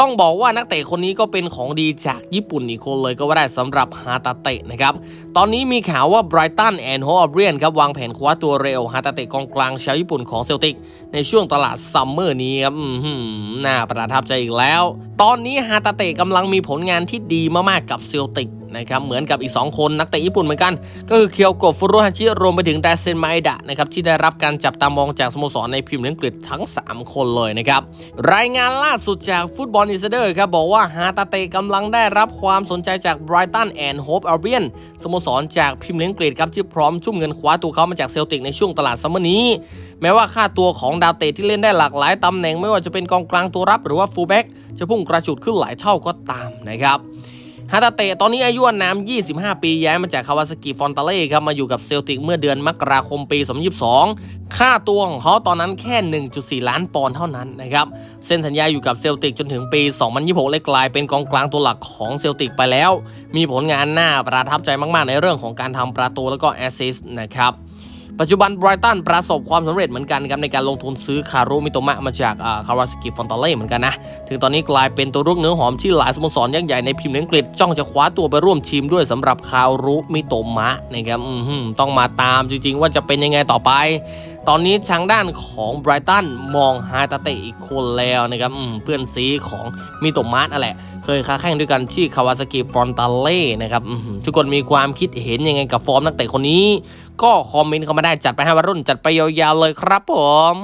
ต้องบอกว่านักเตะคนนี้ก็เป็นของดีจากญี่ปุ่นอีกคนเลยก็ว่าได้สำหรับฮาตาเตะนะครับ ตอนนี้มีข่าวว่าไบรตันแอนด์โฮอเบียนครับวางแผนคว้าตัวเร็วฮาตาเตะกองกลางชาวญี่ปุ่นของเซลติก ในช่วงตลาดซัมเมอร์นี้ครับน่าประทับใจอีกแล้ว ตอนนี้ฮาตาเตะกำลังมีผลงานที่ดีมากๆกับเซลติก นะครับเหมือนกับอีก 2 คนนักเตะญี่ปุ่นเหมือนกัน ก็คือเคียวโกะฟุรุฮาชิรวมไปถึงไดเซนไมเอดะนะครับที่ได้รับการจับตามองจากสโมสรในพรีเมียร์ลีกอังกฤษทั้ง 3 คนเลยนะครับรายงานล่าสุดจากฟุตบอลอินไซเดอร์ครับบอกว่าฮาตาเตะกำลังได้รับความสนใจจากไบรตันแอนด์โฮปอัลเบียนสโมสรจากพรีเมียร์ลีกอังกฤษครับที่พร้อมชุ่มเงินคว้าตัวเขามาจากเซลติกในช่วงตลาดซัมเมอร์นี้ แม้ว่าค่าตัวของดาวเตะที่เล่นได้หลากหลายตำแหน่งไม่ว่าจะเป็นกองกลางตัวรับหรือว่าฟูลแบ็กจะพุ่งกระฉุดขึ้นหลายเท่าก็ตามนะครับ ฮาตาเตะตอนนี้อายุอานาม 25 ปีย้ายมาจากคาวาซากิฟอนตาเล่ครับมาอยู่กับเซลติกเมื่อเดือนมกราคมปี 2022 ค่าตัวของเขาตอนนั้นแค่ 1.4 ล้านปอนด์เท่านั้นนะครับเซ็นสัญญาอยู่กับเซลติกจนถึงปี 2026 เลยกลายเป็นกองกลางตัวหลักของเซลติกไปแล้ว มีผลงานน่าประทับใจมากๆ ในเรื่องของการทำประตูแล้วก็แอสซิสต์นะครับ ปัจจุบันไบรตันประสบความสำเร็จเหมือนกันครับในการลงทุนซื้อคารุมิโตมะมาจากคาวาสกิฟอนตาเล่เหมือนกันนะ ถึงตอนนี้กลายเป็นตัวรุกเนื้อหอมที่หลายสโมสรยักษ์ใหญ่ในพรีเมียร์ลีกอังกฤษจ้องจะคว้าตัวไปร่วมทีมด้วยสำหรับคารุมิโตมะนะครับอื้อหือต้องมาตามจริงๆ ว่าจะเป็นยังไงต่อไปตอนนี้ทางด้านของไบรตันมองฮาตาเตะอีกคนแล้วนะครับเพื่อนซีของมิโตมะนั่นแหละ เคยค้าแข่งด้วยกันที่คาวาซากิฟรอนตาเล่นะครับทุกคนมีความคิดเห็นยังไงกับฟอร์มนักเตะคนนี้ ก็คอมเมนต์เข้ามาได้จัดไปให้วารุ่นจัดไปยาวๆเลยครับผม